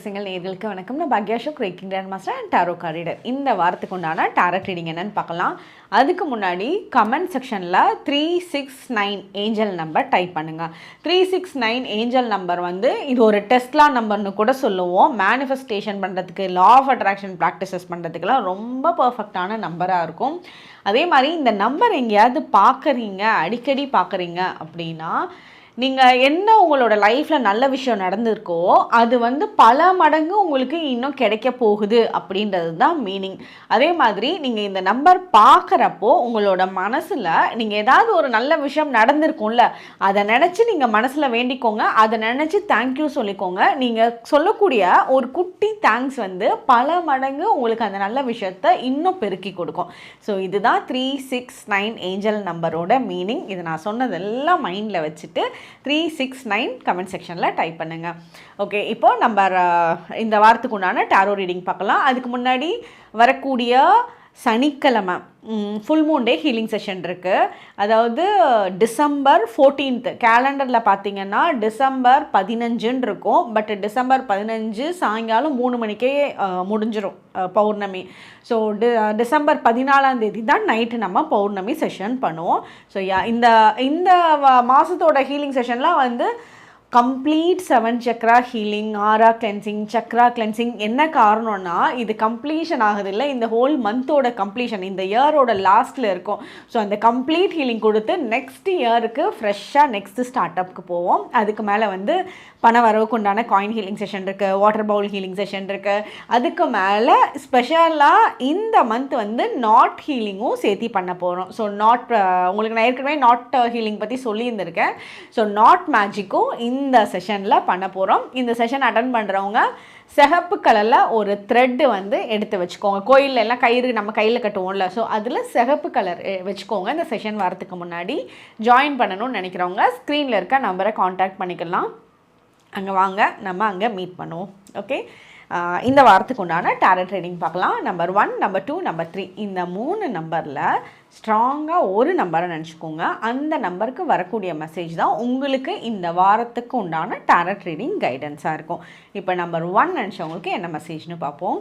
ஜோதிட நேர்களுக்கு வணக்கம். நான் Bhagyashok கிரேக்கிங் grand master and tarot card reader இந்த வாரத்துக்கு உண்டான டாரட் ரீடிங் என்னன்னு பார்க்கலாம். அதுக்கு முன்னாடி கமெண்ட் செக்ஷனில் three six nine angel number type பண்ணுங்க. Three six nine angel number வந்து இது ஒரு டெஸ்ட்லா நம்பர்னு கூட சொல்லுவோம். மேனிஃபெஸ்டேஷன் பண்ணுறதுக்கு லா ஆஃப் அட்ராக்ஷன் ப்ராக்டிசஸ் பண்ணுறதுக்கெல்லாம் ரொம்ப பர்ஃபெக்டான நம்பராக இருக்கும். அதே மாதிரி இந்த நம்பர் எங்கேயாவது பார்க்குறீங்க அடிக்கடி பார்க்குறீங்க அப்படின்னா நீங்கள் என்ன உங்களோட லைஃப்பில் நல்ல விஷயம் நடந்திருக்கோ அது வந்து பல மடங்கு உங்களுக்கு இன்னும் கிடைக்க போகுது அப்படின்றது தான் மீனிங் அதே மாதிரி நீங்கள் இந்த நம்பர் பார்க்குறப்போ உங்களோட மனசில் நீங்கள் ஏதாவது ஒரு நல்ல விஷயம் நடந்திருக்கும்ல அதை நினச்சி நீங்கள் மனசில் வேண்டிக்கோங்க. அதை நினச்சி தேங்க்யூ சொல்லிக்கோங்க. நீங்கள் சொல்லக்கூடிய ஒரு குட்டி தேங்க்ஸ் வந்து பல மடங்கு உங்களுக்கு அந்த நல்ல விஷயத்த இன்னும் பெருக்கி கொடுக்கும். ஸோ இதுதான் த்ரீ சிக்ஸ் நைன் ஏஞ்சல் நம்பரோட மீனிங் இது நான் சொன்னதெல்லாம் மைண்டில் வச்சுட்டு த்ரீ சிக்ஸ் நைன் கமெண்ட் செக்ஷனில் டைப் பண்ணுங்கள் ஓகே இப்போ நம்ம இந்த வாரத்துக்கு உண்டான டேரோ ரீடிங் பார்க்கலாம். அதுக்கு முன்னாடி வரக்கூடிய சனிக்கிழமை full moon day healing session இருக்குது அதாவது டிசம்பர் ஃபோர்டீன்த் கேலண்டரில் பார்த்தீங்கன்னா டிசம்பர் பதினஞ்சுன்னு இருக்கும். பட் டிசம்பர் பதினஞ்சு சாயங்காலம் மூணு மணிக்கே முடிஞ்சிடும் பௌர்ணமி. ஸோ டி டிசம்பர் பதினாலாம் தேதி தான் நைட்டு நம்ம பௌர்ணமி செஷன் பண்ணுவோம். ஸோ யா இந்த இந்த மாதத்தோட ஹீலிங் செஷன்லாம் வந்து complete seven chakra healing aura cleansing chakra cleansing என்ன காரணம்னா இது கம்ப்ளீஷன் ஆகுது இல்லை இந்த ஹோல் மந்தோட கம்ப்ளீஷன் இந்த இயரோட லாஸ்ட்டில் இருக்கும். ஸோ அந்த கம்ப்ளீட் ஹீலிங் கொடுத்து நெக்ஸ்ட் இயருக்கு ஃப்ரெஷ்ஷாக நெக்ஸ்ட் ஸ்டார்ட் அப்புக்கு போவோம். அதுக்கு மேலே வந்து பண வரவுக்கு உண்டான காயின் ஹீலிங் செஷன் இருக்குது வாட்டர் பவுல் ஹீலிங் செஷன் இருக்குது அதுக்கு மேலே ஸ்பெஷலாக இந்த மந்த் வந்து நாட் ஹீலிங்கும் சேர்த்தி பண்ண போகிறோம் ஸோ நாட் உங்களுக்கு நான் ஏற்கனவே நாட் ஹீலிங் பற்றி சொல்லியிருந்திருக்கேன். ஸோ நாட் மேஜிக்கும் இந்த இந்த செஷனில் பண்ண போகிறோம் இந்த செஷன் அட்டன் பண்ணுறவங்க சிகப்பு கலரில் ஒரு த்ரெட்டு வந்து எடுத்து வச்சுக்கோங்க. கோயில்ல எல்லாம் கயிறு நம்ம கையில் கட்டுவோம்ல. ஸோ அதில் சிகப்பு கலர் வச்சுக்கோங்க. இந்த செஷன் வரத்துக்கு முன்னாடி ஜாயின் பண்ணணும்னு நினைக்கிறவங்க ஸ்க்ரீனில் இருக்க நம்பரை காண்டாக்ட் பண்ணிக்கலாம். அங்கே வாங்க. நம்ம அங்கே மீட் பண்ணுவோம். ஓகே இந்த வாரத்துக்கு உண்டான டேரட் ட்ரேடிங் பார்க்கலாம். Number one number two number three இந்த மூணு நம்பரில் ஸ்ட்ராங்காக ஒரு நம்பரை நினச்சிக்கோங்க. அந்த நம்பருக்கு வரக்கூடிய மெசேஜ் தான் உங்களுக்கு இந்த வாரத்துக்கு உண்டான டேரட் ட்ரேடிங் கைடன்ஸாக இருக்கும். இப்போ நம்பர் ஒன் நினச்சவங்களுக்கு என்ன மெசேஜ்னு பார்ப்போம்.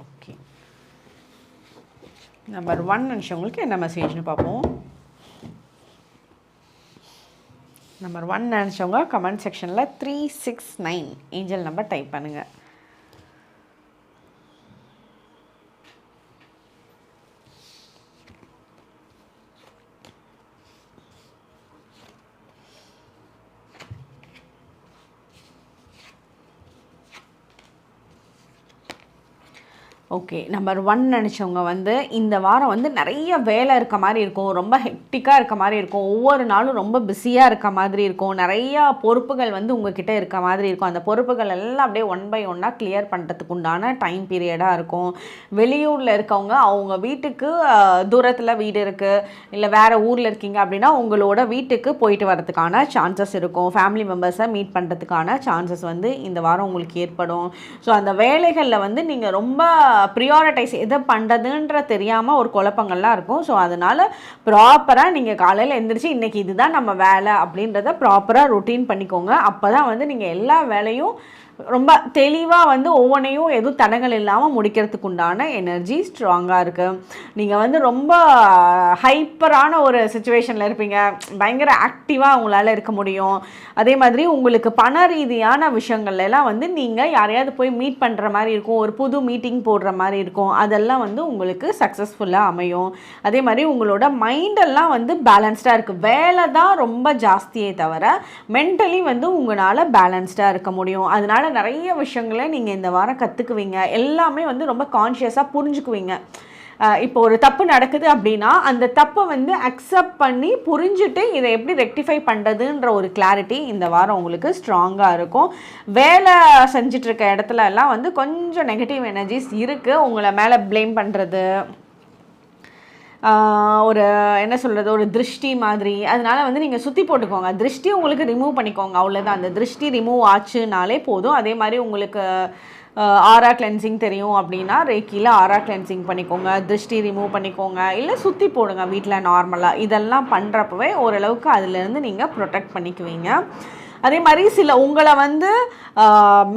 ஓகே நம்பர் ஒன் நினச்சவங்களுக்கு என்ன மெசேஜ்னு பார்ப்போம். நம்பர் ஒன் நினச்சவங்க கமெண்ட் செக்ஷனில் three six nine angel number type பண்ணுங்கள் ஓகே நம்பர் ஒன் நினச்சவங்க வந்து இந்த வாரம் வந்து நிறைய வேலை இருக்க மாதிரி இருக்கும். ரொம்ப ஹெக்டிக்காக இருக்க மாதிரி இருக்கும். ஒவ்வொரு நாளும் ரொம்ப பிஸியாக இருக்க மாதிரி இருக்கும். நிறையா பொறுப்புகள் வந்து உங்ககிட்ட இருக்க மாதிரி இருக்கும். அந்த பொறுப்புகள் எல்லாம் அப்படியே ஒன் பை ஒன்னாக கிளியர் பண்ணுறதுக்கு உண்டான டைம் பீரியடாக இருக்கும். வெளியூரில் இருக்கவங்க அவங்க வீட்டுக்கு தூரத்தில் வீடு இருக்குது இல்லை வேறு ஊரில் இருக்கீங்க அப்படின்னா உங்களோட வீட்டுக்கு போயிட்டு வரதுக்கான சான்சஸ் இருக்கும். ஃபேமிலி மெம்பர்ஸை மீட் பண்ணுறதுக்கான சான்சஸ் வந்து இந்த வாரம் உங்களுக்கு ஏற்படும். ஸோ அந்த வேலைகளில் வந்து நீங்கள் ரொம்ப ப்ரியாரிட்டைஸ் எதை பண்ணுறதுன்ற தெரியாமல் ஒரு குழப்பங்கள்லாம் இருக்கும். ஸோ அதனால் ப்ராப்பராக நீங்கள் காலையில் எழுந்திரிச்சு இன்றைக்கி இதுதான் நம்ம வேலை அப்படின்றத ப்ராப்பராக ரொட்டீன் பண்ணிக்கோங்க. அப்போ தான் வந்து நீங்கள் எல்லா வேலையும் ரொம்ப தெளிவாக வந்து ஒவ்வொன்றையும் எதுவும் தடங்கள் இல்லாமல் முடிக்கிறதுக்கு உண்டான எனர்ஜி ஸ்ட்ராங்காக இருக்குது நீங்கள் வந்து ரொம்ப ஹைப்பரான ஒரு சுச்சுவேஷனில் இருப்பீங்க. பயங்கர ஆக்டிவாக உங்களால் இருக்க முடியும். அதே மாதிரி உங்களுக்கு பண ரீதியான விஷயங்கள்லாம் எல்லாம் வந்து நீங்கள் யாரையாவது போய் மீட் பண்ணுற மாதிரி இருக்கும். ஒரு புது மீட்டிங் போடுற மாதிரி இருக்கும். அதெல்லாம் வந்து உங்களுக்கு சக்ஸஸ்ஃபுல்லாக அமையும். அதே மாதிரி உங்களோட மைண்டெல்லாம் வந்து பேலன்ஸ்டாக இருக்குது வேலை தான் ரொம்ப ஜாஸ்தியே தவிர மென்டலி வந்து உங்களால் பேலன்ஸ்டாக இருக்க முடியும். அதனால நிறைய விஷயங்களை நீங்கள் இந்த வாரம் கற்றுக்குவீங்க எல்லாமே வந்து ரொம்ப கான்ஷியஸாக புரிஞ்சுக்குவீங்க. இப்போ ஒரு தப்பு நடக்குது அப்படின்னா அந்த தப்பை வந்து அக்செப்ட் பண்ணி புரிஞ்சுட்டு இதை எப்படி ரெக்டிஃபை பண்ணுறதுன்ற ஒரு கிளாரிட்டி இந்த வாரம் உங்களுக்கு ஸ்ட்ராங்காக இருக்கும். வேலை செஞ்சிட்ருக்க இடத்துல எல்லாம் வந்து கொஞ்சம் நெகட்டிவ் எனர்ஜிஸ் இருக்குது உங்களை மேலே ப்ளேம் பண்ணுறது ஒரு என்ன சொல்கிறது ஒரு திருஷ்டி மாதிரி. அதனால் வந்து நீங்கள் சுற்றி போட்டுக்கோங்க. திருஷ்டி உங்களுக்கு ரிமூவ் பண்ணிக்கோங்க. அவ்வளோதான் அந்த திருஷ்டி ரிமூவ் ஆச்சுனாலே போதும். அதே மாதிரி உங்களுக்கு ஆரா கிளென்சிங் தெரியும் அப்படின்னா ரேக்கியில் ஆரா கிளென்சிங் பண்ணிக்கோங்க. திருஷ்டி ரிமூவ் பண்ணிக்கோங்க. இல்லை சுற்றி போடுங்க வீட்டில் நார்மலாக இதெல்லாம் பண்ணுறப்பவே ஓரளவுக்கு அதுலேருந்து நீங்கள் ப்ரொடெக்ட் பண்ணிக்குவீங்க. அதே மாதிரி சில உங்களை வந்து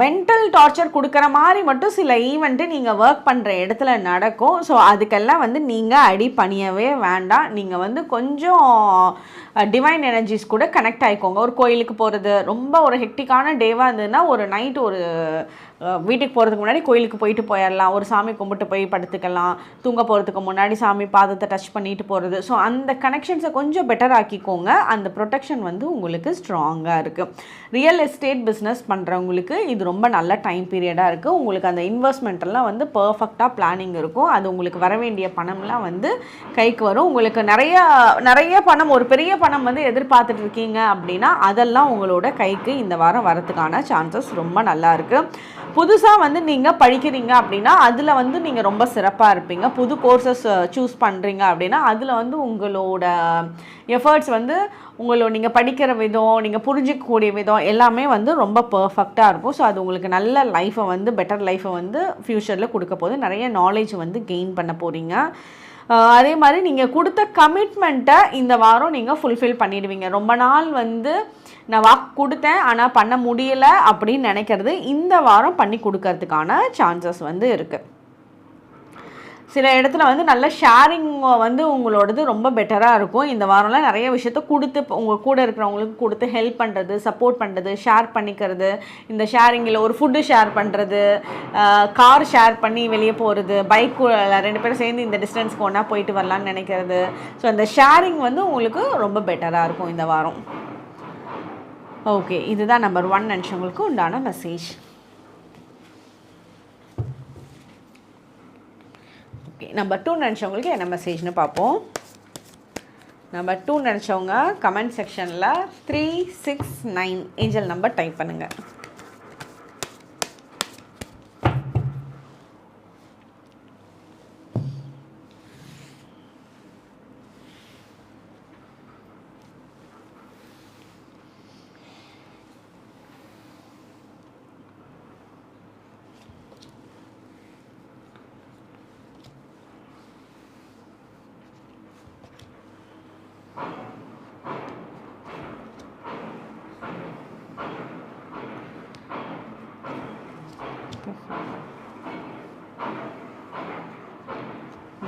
மென்டல் டார்ச்சர் கொடுக்குற மாதிரி மட்டும் சில ஈவெண்ட்டு நீங்கள் ஒர்க் பண்ணுற இடத்துல நடக்கும். ஸோ அதுக்கெல்லாம் வந்து நீங்கள் அடி பணியவே வேண்டாம். நீங்கள் வந்து கொஞ்சம் டிவைன் எனர்ஜிஸ் கூட கனெக்ட் ஆகிக்கோங்க ஒரு கோயிலுக்கு போகிறது ரொம்ப ஒரு ஹெக்டிக்கான டேவாக இருந்ததுன்னா ஒரு நைட் ஒரு வீட்டுக்கு போகிறதுக்கு முன்னாடி கோயிலுக்கு போயிட்டு போயிடலாம் ஒரு சாமி கும்பிட்டு போய் படுத்துக்கலாம். தூங்க போகிறதுக்கு முன்னாடி சாமி பாதத்தை டச் பண்ணிட்டு போகிறது ஸோ அந்த கனெக்ஷன்ஸை கொஞ்சம் பெட்டர் ஆக்கிக்கோங்க. அந்த ப்ரொடெக்ஷன் வந்து உங்களுக்கு ஸ்ட்ராங்காக இருக்குது ரியல் எஸ்டேட் பிஸ்னஸ் பண்ணுறவங்க பண்ணுறவங்களுக்கு இது ரொம்ப நல்ல டைம் பீரியடாக இருக்குது உங்களுக்கு அந்த இன்வெஸ்ட்மெண்ட்டெல்லாம் வந்து பர்ஃபெக்டாக பிளானிங் இருக்கும். அது உங்களுக்கு வர வேண்டிய பணம்லாம் வந்து கைக்கு வரும். உங்களுக்கு நிறைய நிறைய பணம் ஒரு பெரிய பணம் வந்து எதிர்பார்த்துட்டு இருக்கீங்க அப்படின்னா அதெல்லாம் உங்களோட கைக்கு இந்த வாரம் வரதுக்கான சான்சஸ் ரொம்ப நல்லா இருக்குது புதுசாக வந்து நீங்கள் படிக்கிறீங்க அப்படின்னா அதில் வந்து நீங்கள் ரொம்ப சிறப்பாக இருப்பீங்க. புது கோர்சஸ் சூஸ் பண்ணுறீங்க அப்படின்னா அதில் வந்து உங்களோட எஃபர்ட்ஸ் வந்து உங்களோட நீங்கள் படிக்கிற விதம் நீங்கள் புரிஞ்சிக்கக்கூடிய விதம் எல்லாமே வந்து ரொம்ப பர்ஃபெக்டாக இருக்கும். ஸோ அது உங்களுக்கு நல்ல லைஃப்பை வந்து பெட்டர் லைஃப்பை வந்து ஃப்யூச்சரில் கொடுக்க போது நிறைய நாலேஜ் வந்து கெயின் பண்ண போகிறீங்க அதே மாதிரி நீங்கள் கொடுத்த கமிட்மெண்ட்டை இந்த வாரம் நீங்கள் ஃபுல்ஃபில் பண்ணிடுவீங்க. ரொம்ப நாள் வந்து நான் வாக்கு கொடுத்தேன் ஆனால் பண்ண முடியலை அப்படின்னு நினைக்கிறது இந்த வாரம் பண்ணி கொடுக்கறதுக்கான சான்சஸ் வந்து இருக்குது சில இடத்துல வந்து நல்ல ஷேரிங் வந்து உங்களோடது ரொம்ப பெட்டராக இருக்கும். இந்த வாரம்லாம் நிறைய விஷயத்த கொடுத்து உங்கள் கூட இருக்கிறவங்களுக்கு கொடுத்து ஹெல்ப் பண்ணுறது சப்போர்ட் பண்ணுறது ஷேர் பண்ணிக்கிறது. இந்த ஷேரிங்கில் ஒரு ஃபுட்டு ஷேர் பண்ணுறது கார் ஷேர் பண்ணி வெளியே போகிறது பைக் ரெண்டு பேரும் சேர்ந்து இந்த டிஸ்டன்ஸ்க்கு ஒன்றா போயிட்டு வரலான்னு நினைக்கிறது. ஸோ அந்த ஷேரிங் வந்து உங்களுக்கு ரொம்ப பெட்டராக இருக்கும் இந்த வாரம். ஓகே இதுதான் நம்பர் ஒன் நினச்சவங்களுக்கு உண்டான மெசேஜ் ஓகே நம்பர் டூ நினச்சவங்களுக்கு என்ன மெசேஜ்னு பார்ப்போம். நம்பர் டூ நினச்சவங்க கமெண்ட் செக்ஷனில் three six nine angel number type பண்ணுங்கள்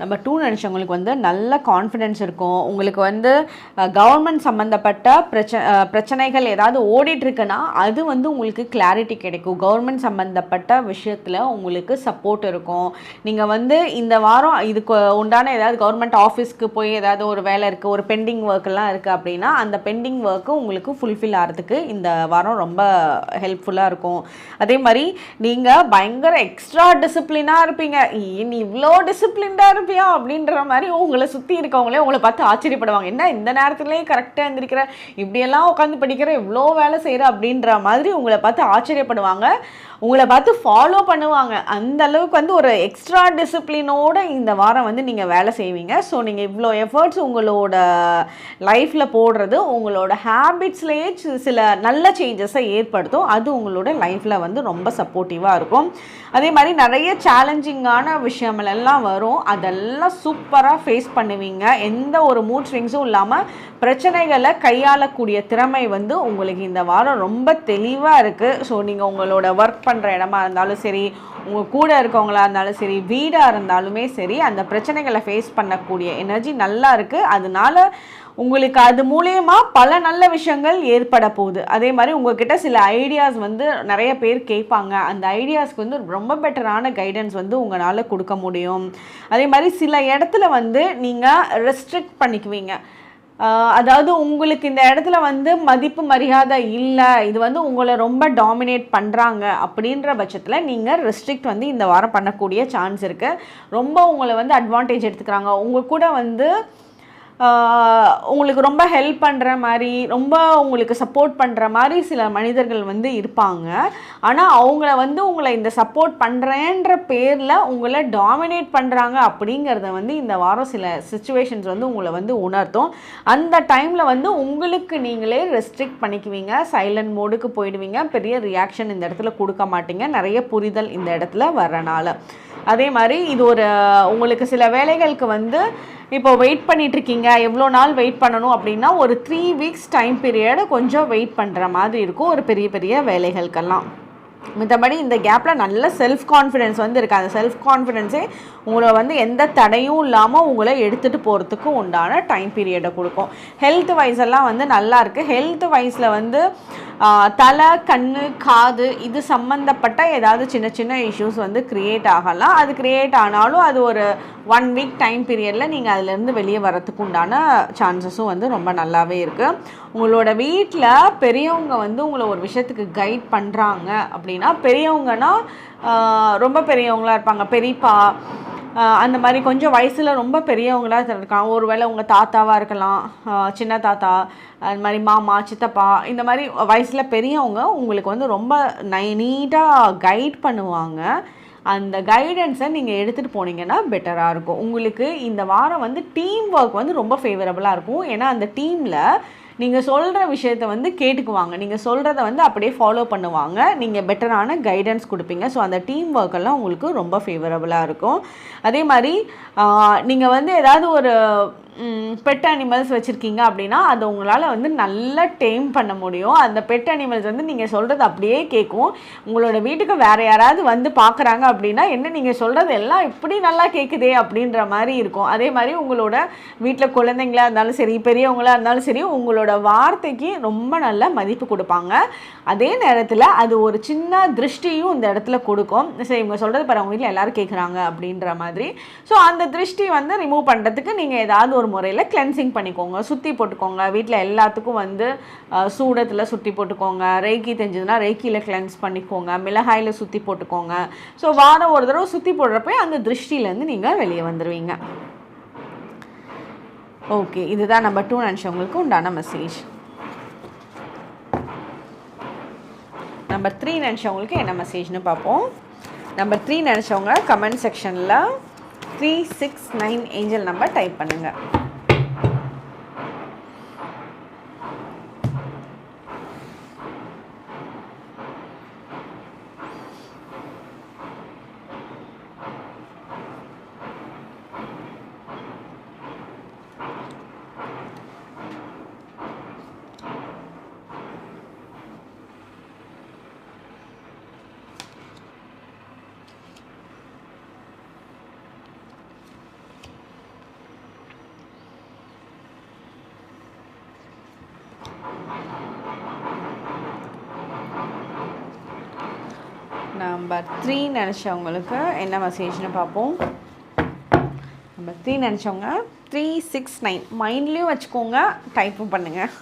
நம்பர் டூ நினச்சவங்களுக்கு வந்து நல்ல கான்ஃபிடென்ஸ் இருக்கும். உங்களுக்கு வந்து கவர்மெண்ட் சம்மந்தப்பட்ட பிரச்ச பிரச்சனைகள் ஏதாவது ஓடிட்டுருக்குன்னா அது வந்து உங்களுக்கு கிளாரிட்டி கிடைக்கும். கவர்மெண்ட் சம்மந்தப்பட்ட விஷயத்தில் உங்களுக்கு சப்போர்ட் இருக்கும். நீங்கள் வந்து இந்த வாரம் இதுக்கு உண்டான ஏதாவது கவர்மெண்ட் ஆஃபீஸ்க்கு போய் ஏதாவது ஒரு வேலை இருக்குது ஒரு பெண்டிங் ஒர்க்கெல்லாம் இருக்குது அப்படின்னா அந்த பெண்டிங் ஒர்க்கு உங்களுக்கு ஃபுல்ஃபில் ஆகிறதுக்கு இந்த வாரம் ரொம்ப ஹெல்ப்ஃபுல்லாக இருக்கும். அதே மாதிரி நீங்கள் பயங்கர எக்ஸ்ட்ரா டிசிப்ளினாக இருப்பீங்க. நீ இவ்வளோ டிசிப்ளின்டாக இருப்ப அப்படின்ற மாதிரி உங்களை சுற்றி இருக்கவங்களே உங்களை பார்த்து ஆச்சரியப்படுவாங்க. என்ன இந்த நேரத்துலேயே கரெக்டாக இருந்திருக்கிற இப்படியெல்லாம் உட்காந்து படிக்கிற இவ்வளோ வேலை செய்கிற அப்படின்ற மாதிரி உங்களை பார்த்து ஆச்சரியப்படுவாங்க. உங்களை பார்த்து ஃபாலோ பண்ணுவாங்க. அந்த அளவுக்கு வந்து ஒரு எக்ஸ்ட்ரா டிசிப்ளினோட இந்த வாரம் வந்து நீங்கள் வேலை செய்வீங்க. ஸோ நீங்கள் இவ்வளோ எஃபர்ட்ஸ் உங்களோட லைஃப்பில் போடுறது உங்களோட ஹேபிட்ஸ்லேயே சில நல்ல சேஞ்சஸை ஏற்படுத்தும். அது உங்களோட லைஃப்பில் வந்து ரொம்ப சப்போர்ட்டிவாக இருக்கும். அதே மாதிரி நிறைய சேலஞ்சிங்கான விஷயங்கள் எல்லாம் வரும். அதெல்லாம் சூப்பராக ஃபேஸ் பண்ணுவீங்க. எந்த ஒரு மூட் ஸ்விங்ஸும் இல்லாமல் பிரச்சனைகளை கையாளக்கூடிய திறமை வந்து உங்களுக்கு இந்த வாரம் ரொம்ப தெளிவாக இருக்குது ஸோ நீங்கள் உங்களோட ஒர்க் பண்ணுற இடமா இருந்தாலும் சரி உங்கள் கூட இருக்கவங்களா இருந்தாலும் சரி வீடாக இருந்தாலுமே சரி அந்த பிரச்சனைகளை ஃபேஸ் பண்ணக்கூடிய எனர்ஜி நல்லா இருக்குது அதனால உங்களுக்கு அது மூலயமா பல நல்ல விஷயங்கள் ஏற்பட போகுது. அதே மாதிரி உங்ககிட்ட சில ஐடியாஸ் வந்து நிறைய பேர் கேட்பாங்க. அந்த ஐடியாஸ்க்கு வந்து ரொம்ப பெட்டரான கைடன்ஸ் வந்து உங்களால் கொடுக்க முடியும். அதே மாதிரி சில இடத்துல வந்து நீங்கள் ரெஸ்ட்ரிக்ட் பண்ணிக்குவீங்க. அதாவது உங்களுக்கு இந்த இடத்துல வந்து மதிப்பு மரியாதை இல்லை இது வந்து உங்களை ரொம்ப டாமினேட் பண்ணுறாங்க அப்படின்ற பட்சத்தில் நீங்கள் ரெஸ்ட்ரிக்ட் வந்து இந்த வாரம் பண்ணக்கூடிய சான்ஸ் இருக்குது ரொம்ப உங்களை வந்து அட்வான்டேஜ் எடுத்துக்கிறாங்க. உங்கள் கூட வந்து உங்களுக்கு ரொம்ப ஹெல்ப் பண்ணுற மாதிரி ரொம்ப உங்களுக்கு சப்போர்ட் பண்ணுற மாதிரி சில மனிதர்கள் வந்து இருப்பாங்க. ஆனால் அவங்கள வந்து உங்களை இந்த சப்போர்ட் பண்ணுறேன்ற பேரில் உங்களை டாமினேட் பண்ணுறாங்க அப்படிங்கிறத வந்து இந்த வாரம் சில சுச்சுவேஷன்ஸ் வந்து உங்களை வந்து உணர்த்தும். அந்த டைமில் வந்து உங்களுக்கு நீங்களே ரெஸ்ட்ரிக்ட் பண்ணிக்குவீங்க. சைலண்ட் மோடுக்கு போயிடுவீங்க. பெரிய ரியாக்ஷன் இந்த இடத்துல கொடுக்க மாட்டீங்க. நிறைய புரிதல் இந்த இடத்துல வர்றனால. அதே மாதிரி இது ஒரு உங்களுக்கு சில வேலைகளுக்கு வந்து இப்போ வெயிட் பண்ணிட்டு இருக்கீங்க எவ்வளோ நாள் வெயிட் பண்ணணும் அப்படின்னா ஒரு த்ரீ வீக்ஸ் டைம் பீரியட் கொஞ்சம் வெயிட் பண்ணுற மாதிரி இருக்கும். ஒரு பெரிய பெரிய வேலைகளுக்கெல்லாம். மித்தபடி இந்த கேப்பில் நல்ல செல்ஃப் கான்ஃபிடென்ஸ் வந்து இருக்குது அந்த செல்ஃப் கான்ஃபிடென்ஸே உங்களை வந்து எந்த தடையும் இல்லாமல் உங்களை எடுத்துகிட்டு போகிறதுக்கு உண்டான டைம் பீரியடை கொடுக்கும். ஹெல்த் வைஸ் எல்லாம் வந்து நல்லா இருக்குது ஹெல்த் வைஸில் வந்து தலை கண் காது இது சம்மந்தப்பட்ட ஏதாவது சின்ன சின்ன இஷ்யூஸ் வந்து க்ரியேட் ஆகலாம். அது க்ரியேட் ஆனாலும் அது ஒரு ஒன் வீக் டைம் பீரியடில் நீங்கள் அதுலேருந்து வெளியே வரத்துக்கு உண்டான சான்சஸும் வந்து ரொம்ப நல்லாவே இருக்குது உங்களோட வீட்டில் பெரியவங்க வந்து உங்களை ஒரு விஷயத்துக்கு கைட் பண்ணுறாங்க அப்படின்னா பெரியவங்கன்னா ரொம்ப பெரியவங்களா இருப்பாங்க. பெரியப்பா அந்த மாதிரி கொஞ்சம் வயசில் ரொம்ப பெரியவங்களாக இருக்கலாம் ஒருவேளை உங்கள் தாத்தாவாக இருக்கலாம் சின்ன தாத்தா அது மாதிரி மாமா சித்தப்பா இந்த மாதிரி வயசில் பெரியவங்க உங்களுக்கு வந்து ரொம்ப நை நீட்டாக கைட் பண்ணுவாங்க. அந்த கைடன்ஸை நீங்கள் எடுத்துகிட்டு போனீங்கன்னா பெட்டராக இருக்கும். உங்களுக்கு இந்த வாரம் வந்து டீம் ஒர்க் வந்து ரொம்ப ஃபேவரபுளாக இருக்கும். ஏன்னா அந்த டீமில் நீங்கள் சொல்கிற விஷயத்த வந்து கேட்டுக்குவாங்க. நீங்கள் சொல்கிறத வந்து அப்படியே ஃபாலோ பண்ணுவாங்க. நீங்கள் பெட்டரான கைடன்ஸ் கொடுப்பீங்க. ஸோ அந்த டீம் ஒர்க்கெல்லாம் உங்களுக்கு ரொம்ப ஃபேவரபுளாக இருக்கும். அதே மாதிரி நீங்கள் வந்து ஏதாவது ஒரு பெட் அனிமல்ஸ் வச்சுருக்கீங்க அப்படின்னா அதை உங்களால் வந்து நல்லா டேம் பண்ண முடியும். அந்த பெட் அனிமல்ஸ் வந்து நீங்கள் சொல்கிறது அப்படியே கேட்கும் உங்களோட வீட்டுக்கு வேறு யாராவது வந்து பார்க்குறாங்க அப்படின்னா என்ன நீங்கள் சொல்கிறது எல்லாம் இப்படி நல்லா கேட்குதே அப்படின்ற மாதிரி இருக்கும். அதே மாதிரி உங்களோட வீட்டில் குழந்தைங்களா இருந்தாலும் சரி பெரியவங்களாக இருந்தாலும் சரி உங்களோட வார்த்தைக்கு ரொம்ப நல்ல மதிப்பு கொடுப்பாங்க. அதே நேரத்தில் அது ஒரு சின்ன திருஷ்டியும் இந்த இடத்துல கொடுக்கும். சரி இவங்க சொல்கிறது பாரு அவங்க வீட்டில் எல்லாரும் கேட்குறாங்க அப்படின்ற மாதிரி. ஸோ அந்த திருஷ்டி வந்து ரிமூவ் பண்ணுறதுக்கு நீங்கள் ஏதாவது ஒரு முறையில் கிளென்சிங் பண்ணிக்கோங்க. சுற்றி போட்டுக்கோங்க. வீட்டில் எல்லாத்துக்கும் வந்து சூடத்தில் சுற்றி போட்டுக்கோங்க. ரேக்கி தெரிஞ்சதுன்னா ரேக்கியில் கிளென்ஸ் பண்ணிக்கோங்க. மிளகாயில் சுற்றி போட்டுக்கோங்க. ஸோ வாரம் ஒரு தடவை சுற்றி போடுறப்ப அந்த திருஷ்டியிலேருந்து நீங்கள் வெளியே வந்துடுவீங்க ஓகே இதுதான் நம்ம டூ நினச்சவங்களுக்கு உண்டான மெசேஜ் நம்பர் த்ரீ நினச்சவங்களுக்கு என்ன மெசேஜ்னு பார்ப்போம். நம்பர் த்ரீ நினச்சவங்க கமெண்ட் செக்ஷனில் three six nine angel number type பண்ணுங்கள் நம்பர் த்ரீ நினச்சவங்களுக்கு என்ன மெசேஜ்னு பார்ப்போம். நம்பர் த்ரீ நினச்சவங்க த்ரீ சிக்ஸ் நைன் மைண்ட்லேயும் வச்சுக்கோங்க டைப்பும் பண்ணுங்கள்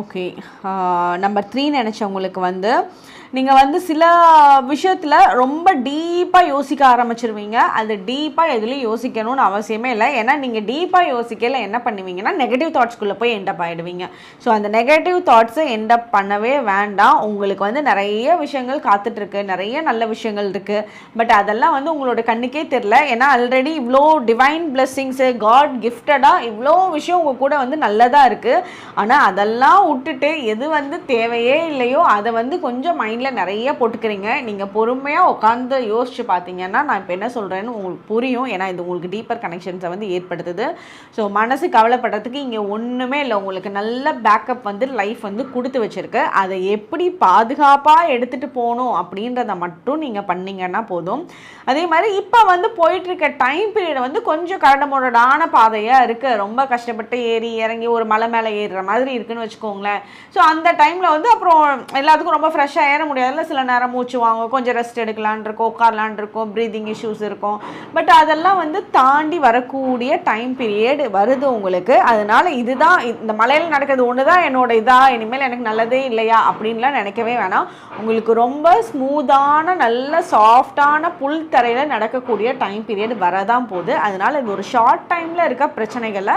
ஓகே நம்பர் த்ரீ நினச்சவங்களுக்கு வந்து நீங்கள் வந்து சில விஷயத்தில் ரொம்ப டீப்பாக யோசிக்க ஆரம்பிச்சிருவீங்க. அது டீப்பாக எதுலேயும் யோசிக்கணும்னு அவசியமே இல்லை. ஏன்னா நீங்கள் டீப்பாக யோசிக்கல என்ன பண்ணுவீங்கன்னா நெகட்டிவ் தாட்ஸ்குள்ளே போய் எண்டப் ஆகிடுவீங்க ஸோ அந்த நெகட்டிவ் தாட்ஸை எண்டப் பண்ணவே வேண்டாம். உங்களுக்கு வந்து நிறைய விஷயங்கள் காத்துட்ருக்கு. நிறைய நல்ல விஷயங்கள் இருக்குது பட் அதெல்லாம் வந்து உங்களோட கண்ணுக்கே தெரில ஏன்னா ஆல்ரெடி இவ்வளோ டிவைன் பிளெஸ்ஸிங்ஸு காட் கிஃப்டடாக இவ்வளோ விஷயம் உங்கள் கூட வந்து நல்லதாக இருக்குது ஆனால் அதெல்லாம் விட்டுட்டு எது வந்து தேவையே இல்லையோ அதை வந்து கொஞ்சம் மைண்டில் நிறைய போட்டுக்கிறீங்க. நீங்கள் பொறுமையாக உட்காந்து யோசிச்சு பார்த்தீங்கன்னா நான் இப்போ என்ன சொல்கிறேன்னு உங்களுக்கு புரியும். ஏன்னா இது உங்களுக்கு டீப்பர் கனெக்ஷன்ஸை வந்து ஏற்படுத்துது. ஸோ மனசு கவலைப்படுறதுக்கு இங்கே ஒன்றுமே இல்லை. உங்களுக்கு நல்ல பேக்கப் வந்து லைஃப் வந்து கொடுத்து வச்சுருக்கு. அதை எப்படி பாதுகாப்பாக எடுத்துகிட்டு போகணும் அப்படின்றத மட்டும் நீங்கள் பண்ணிங்கன்னா போதும். அதே மாதிரி இப்போ வந்து போயிட்டுருக்க டைம் பீரியட் வந்து கொஞ்சம் கரடமுரடான பாதையாக இருக்குது ரொம்ப கஷ்டப்பட்டு ஏறி இறங்கி ஒரு மலை மேலே ஏறுற மாதிரி இருக்குன்னு வச்சுக்கோங்களேன். ஸோ அந்த டைமில் வந்து அப்புறம் எல்லாத்துக்கும் ரொம்ப ஃப்ரெஷ்ஷாக ஏற முடியாதுல்ல சில நேரம் மூச்சு வாங்கும் கொஞ்சம் ரெஸ்ட் எடுக்கலான் இருக்கும் உட்காரலான் இருக்கும் ப்ரீதிங் இஷ்யூஸ் இருக்கும். பட் அதெல்லாம் வந்து தாண்டி வரக்கூடிய டைம் பீரியட் வருது உங்களுக்கு. அதனால இதுதான் இந்த மலையில் நடக்கிறது ஒன்று தான் என்னோட இதாக இனிமேல் எனக்கு நல்லதே இல்லையா அப்படின்லாம் நினைக்கவே வேணாம். உங்களுக்கு ரொம்ப ஸ்மூத்தான நல்ல சாஃப்டான புல் தரையில் நடக்கக்கூடிய டைம் பீரியட் வரதான் போகுது. அதனால் இது ஒரு ஷார்ட் டைமில் இருக்க பிரச்சனைகளை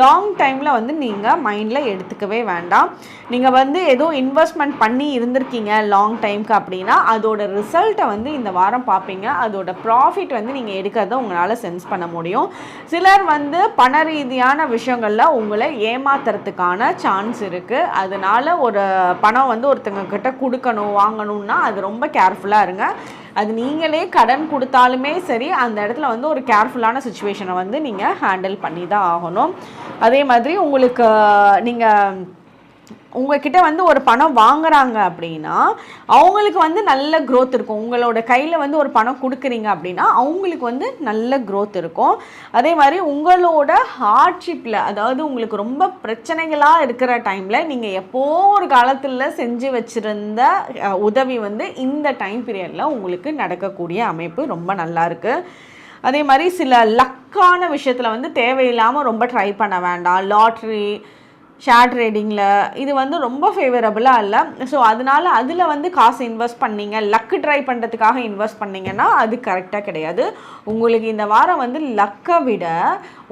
லாங் டைமில் வந்து நீங்கள் மைண்டில் எடுத்துக்கவே வேண்டாம். நீங்கள் வந்து ஏதோ இன்வெஸ்ட்மெண்ட் பண்ணி இருந்திருக்கீங்க லாங் லாங் டைம்க்கு அப்படின்னா அதோட ரிசல்ட்டை வந்து இந்த வாரம் பார்ப்பீங்க. அதோட ப்ராஃபிட் வந்து நீங்கள் எடுக்கிறத உங்களால் சென்ஸ் பண்ண முடியும். சிலர் வந்து பண ரீதியான விஷயங்களில் உங்களை ஏமாத்துறதுக்கான சான்ஸ் இருக்குது அதனால ஒரு பணம் வந்து ஒருத்தங்க கிட்ட கொடுக்கணும் வாங்கணும்னா அது ரொம்ப கேர்ஃபுல்லாக இருங்க. அது நீங்களே கடன் கொடுத்தாலுமே சரி அந்த இடத்துல வந்து ஒரு கேர்ஃபுல்லான சுச்சுவேஷனை வந்து நீங்கள் ஹேண்டில் பண்ணி தான் ஆகணும். அதே மாதிரி உங்களுக்கு நீங்கள் உங்ககிட்ட வந்து ஒரு பணம் வாங்குறாங்க அப்படின்னா அவங்களுக்கு வந்து நல்ல க்ரோத் இருக்கும். உங்களோட கையில் வந்து ஒரு பணம் கொடுக்குறீங்க அப்படின்னா அவங்களுக்கு வந்து நல்ல க்ரோத் இருக்கும். அதே மாதிரி உங்களோட ஹார்ட்ஷிப்பில் அதாவது உங்களுக்கு ரொம்ப பிரச்சனைகளாக இருக்கிற டைமில் நீங்கள் எப்போ ஒரு காலத்தில் செஞ்சு வச்சுருந்த உதவி வந்து இந்த டைம் பீரியடில் உங்களுக்கு நடக்கக்கூடிய அமைப்பு ரொம்ப நல்லா இருக்குது அதே மாதிரி சில லக்கான விஷயத்தில் வந்து தேவையில்லாமல் ரொம்ப ட்ரை பண்ண வேண்டாம். லாட்ரி ஷேர் ட்ரேடிங்கில் இது வந்து ரொம்ப ஃபேவரபுளாக இல்லை. ஸோ அதனால் அதில் வந்து காசு இன்வெஸ்ட் பண்ணீங்க லக்கு ட்ரை பண்ணுறதுக்காக இன்வெஸ்ட் பண்ணீங்கன்னா அது கரெக்டாக கிடையாது. உங்களுக்கு இந்த வாரம் வந்து லக்கை விட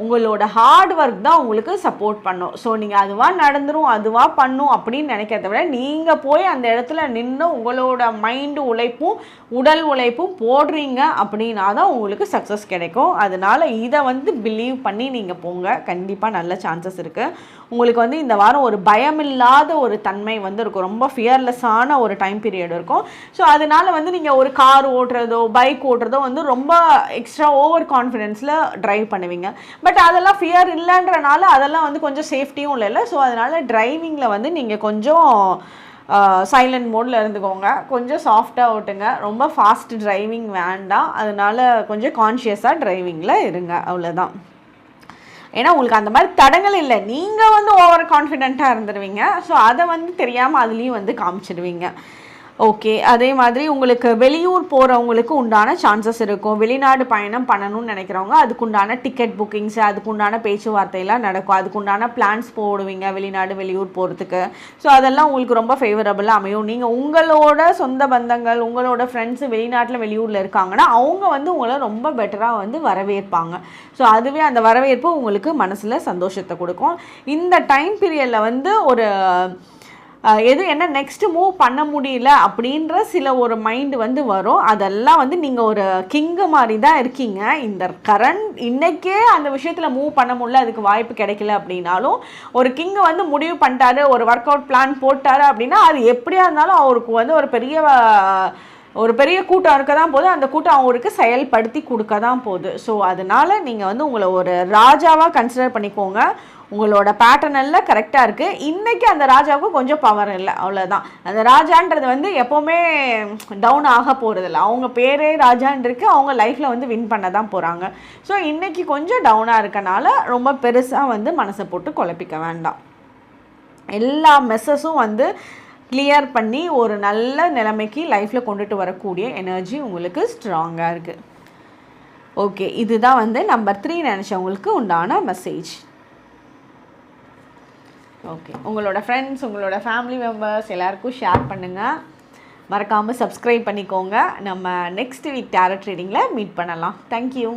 உங்களோட ஹார்ட் ஒர்க் தான் உங்களுக்கு சப்போர்ட் பண்ணும். ஸோ நீங்கள் அதுவாக நடந்துடும் அதுவாக பண்ணும் அப்படின்னு நினைக்கிறத விட நீங்கள் போய் அந்த இடத்துல நின்று உங்களோட மைண்டு உழைப்பும் உடல் உழைப்பும் போடுறீங்க அப்படின்னா தான் உங்களுக்கு சக்ஸஸ் கிடைக்கும். அதனால் இதை வந்து பிலீவ் பண்ணி நீங்கள் போங்க. கண்டிப்பாக நல்ல சான்சஸ் இருக்குது உங்களுக்கு வந்து இந்த வாரம் ஒரு பயமில்லாத ஒரு தன்மை வந்து இருக்கும். ரொம்ப ஃபியர்லெஸ்ஸான ஒரு டைம் பீரியட் இருக்கும். ஸோ அதனால வந்து நீங்கள் ஒரு கார் ஓட்டுறதோ பைக் ஓட்டுறதோ வந்து ரொம்ப எக்ஸ்ட்ரா ஓவர் கான்ஃபிடென்ஸில் ட்ரைவ் பண்ணுவீங்க. பட் அதெல்லாம் ஃபியர் இல்லைன்றனால அதெல்லாம் வந்து கொஞ்சம் சேஃப்டியும் இல்லைல்ல ஸோ அதனால் டிரைவிங்கில் வந்து நீங்கள் கொஞ்சம் சைலண்ட் மோடில் இருந்துக்கோங்க. கொஞ்சம் சாஃப்டாக ஓட்டுங்க. ரொம்ப ஃபாஸ்ட் டிரைவிங் வேண்டாம். அதனால் கொஞ்சம் கான்ஷியஸாக டிரைவிங்கில் இருங்க. அவ்வளோதான் ஏன்னா உங்களுக்கு அந்த மாதிரி தடங்கள் இல்லை. நீங்கள் வந்து ஓவர் கான்ஃபிடென்ட்டாக இருந்துருவீங்க. ஸோ அதை வந்து தெரியாமல் அதுலேயும் வந்து காமிச்சிடுவீங்க ஓகே அதே மாதிரி உங்களுக்கு வெளியூர் போகிறவங்களுக்கு உண்டான சான்சஸ் இருக்கும். வெளிநாடு பயணம் பண்ணணும்னு நினைக்கிறவங்க அதுக்குண்டான டிக்கெட் புக்கிங்ஸ் அதுக்குண்டான பேச்சுவார்த்தையெல்லாம் நடக்கும். அதுக்குண்டான பிளான்ஸ் போடுவீங்க வெளிநாடு வெளியூர் போகிறதுக்கு ஸோ அதெல்லாம் உங்களுக்கு ரொம்ப ஃபேவரபுளாக அமையும். நீங்கள் உங்களோட சொந்த பந்தங்கள் உங்களோட ஃப்ரெண்ட்ஸு வெளிநாட்டில் வெளியூரில் இருக்காங்கன்னா அவங்க வந்து உங்களை ரொம்ப பெட்டராக வந்து வரவேற்பாங்க. ஸோ அதுவே அந்த வரவேற்பு உங்களுக்கு மனசில் சந்தோஷத்தை கொடுக்கும். இந்த டைம் பீரியடில் வந்து ஒரு எது என்ன நெக்ஸ்ட் மூவ் பண்ண முடியல அப்படின்ற சில ஒரு மைண்டு வந்து வரும். அதெல்லாம் வந்து நீங்கள் ஒரு கிங்கு மாதிரி தான் இருக்கீங்க. இந்த கரண்ட் இன்றைக்கே அந்த விஷயத்தில் மூவ் பண்ண முடியல அதுக்கு வாய்ப்பு கிடைக்கல அப்படின்னாலும் ஒரு கிங்கு வந்து முடிவு பண்ணிட்டாரு ஒரு ஒர்க் அவுட் பிளான் போட்டாரு அப்படின்னா அது எப்படியா இருந்தாலும் அவருக்கு வந்து ஒரு பெரிய ஒரு பெரிய கூட்டம் இருக்க தான் போகுது. அந்த கூட்டம் அவங்களுக்கு செயல்படுத்தி கொடுக்க தான் போகுது. ஸோ அதனால நீங்கள் வந்து உங்களை ஒரு ராஜாவாக கன்சிடர் பண்ணிக்கோங்க. உங்களோட பேட்டர்ன் எல்லாம் கரெக்டாக இருக்குது இன்றைக்கி அந்த ராஜாவுக்கு கொஞ்சம் பவர் இல்லை. அவ்வளோதான் அந்த ராஜான்றது வந்து எப்போவுமே டவுன் ஆக போகிறதில்ல அவங்க பேரே ராஜான்ருக்கு அவங்க லைஃப்பில் வந்து வின் பண்ண தான் போகிறாங்க ஸோ இன்றைக்கி கொஞ்சம் டவுனாக இருக்கனால ரொம்ப பெருசாக வந்து மனசை போட்டு குழப்பிக்க வேண்டாம். எல்லா மெஸ்ஸஸும் வந்து கிளியர் பண்ணி ஒரு நல்ல நிலைமைக்கு லைஃப்பில் கொண்டுட்டு வரக்கூடிய எனர்ஜி உங்களுக்கு ஸ்ட்ராங்காக இருக்குது ஓகே இதுதான் வந்து நம்பர் த்ரீ நினச்சவங்களுக்கு உண்டான மெசேஜ் ஓகே உங்களோட ஃப்ரெண்ட்ஸ் உங்களோட ஃபேமிலி மெம்பர்ஸ் எல்லாருக்கும் ஷேர் பண்ணுங்கள் மறக்காமல் சப்ஸ்கிரைப் பண்ணிக்கோங்க. நம்ம நெக்ஸ்ட் வீக் டேரட் ட்ரேடிங்கில் மீட் பண்ணலாம். Thank you